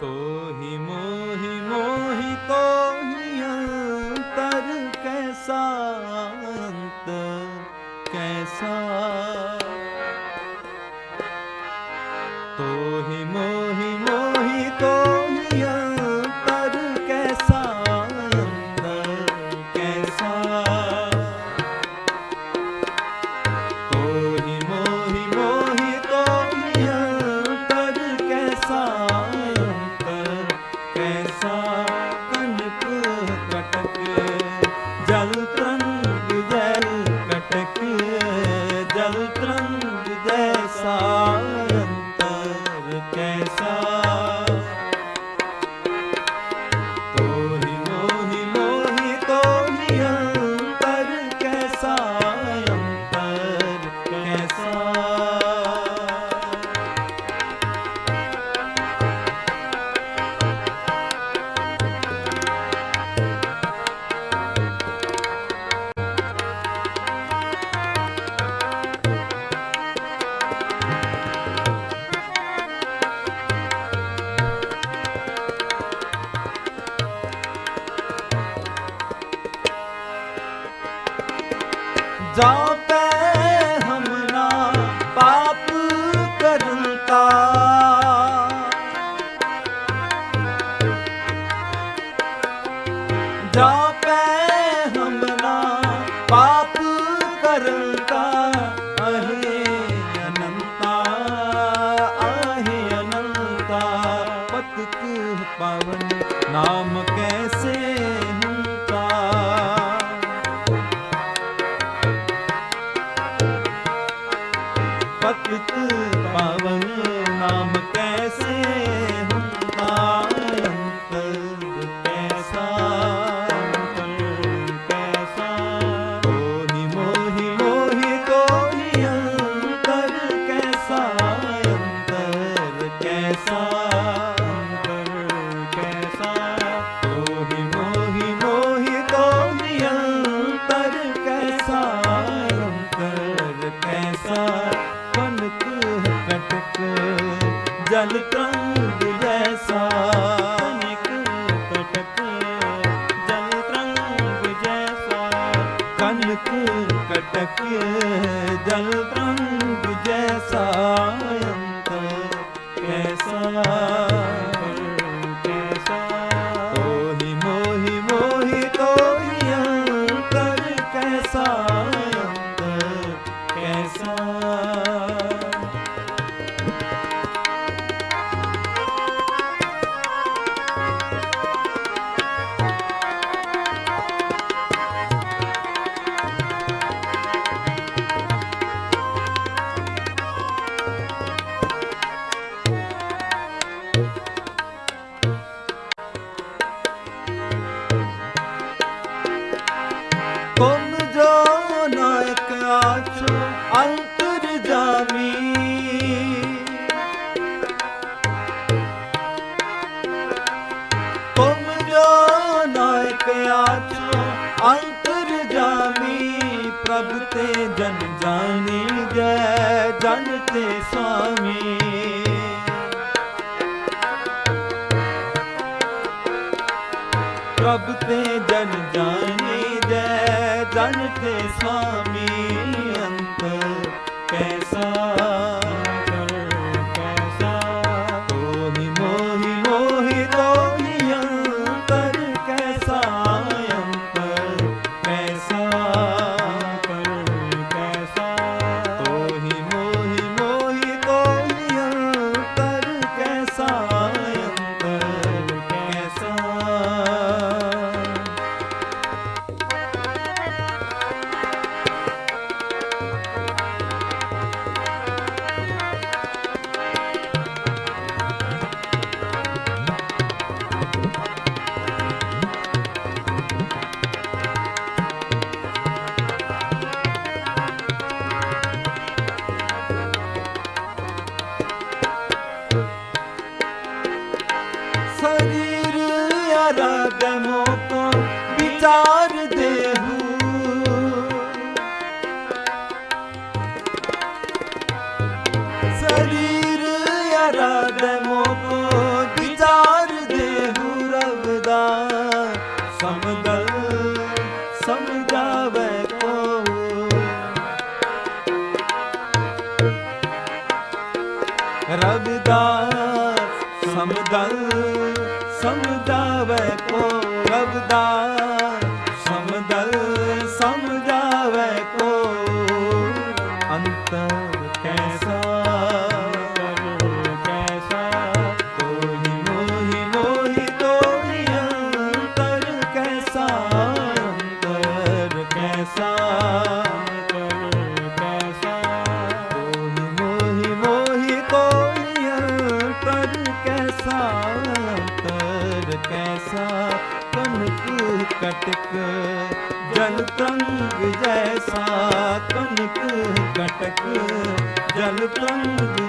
ਤੋਹੀ ਮੋਹੀ ਮੋਹੀ ਤੋਹੀ ਅੰਤਰ ਕੈਸਾ ਅੰਤ ਕੈਸਾ? ਤੋਹੀ ਮੋਹੀ ਜਾਉ ਤੈ ਹਮਨਾ ਪਾਪ ਕਰਨਤਾ ਜਾਉ ਪੈ ਹਮਨਾ ਪਾਪ ਕਰਨਤਾ ਅਹੇ ਅਨੰਤਾ ਅਹੇ ਅਨੰਤਾ ਪਤਿਤ ਪਵਨ ਨਾਮ ਜਲ ਕੰਗ ਜੈਸਾ। ਨਿਕ ਕਟਕ ਜਲ ਤਰੰਗ ਜੈਸਾ। ਕਨਕ ਕਟਕ ਜਲ ਤਰੰਗ ਜੈਸਾ। ਅੰਤ ਕੈਸਾ। ਜਨ ਤੇ ਸੁਆਮੀ ਰੱਬ ਤੇ ਜਨ ਜਾਣੀ ਦੇ ਜਨ ਤੇ ਸੁਆਮੀ जरा गमों को विचार दे शरीर यरा गमों को विचार दे रबदा समदल समझावे को रबदा समदल ਸਾਂਤਰ ਕੈਸਾ ਕਨਕ ਕਟਕ ਜਲ ਤਰੰਗ ਜੈਸਾ ਕਨਕ ਕਟਕ ਜਲ ਤਰੰਗ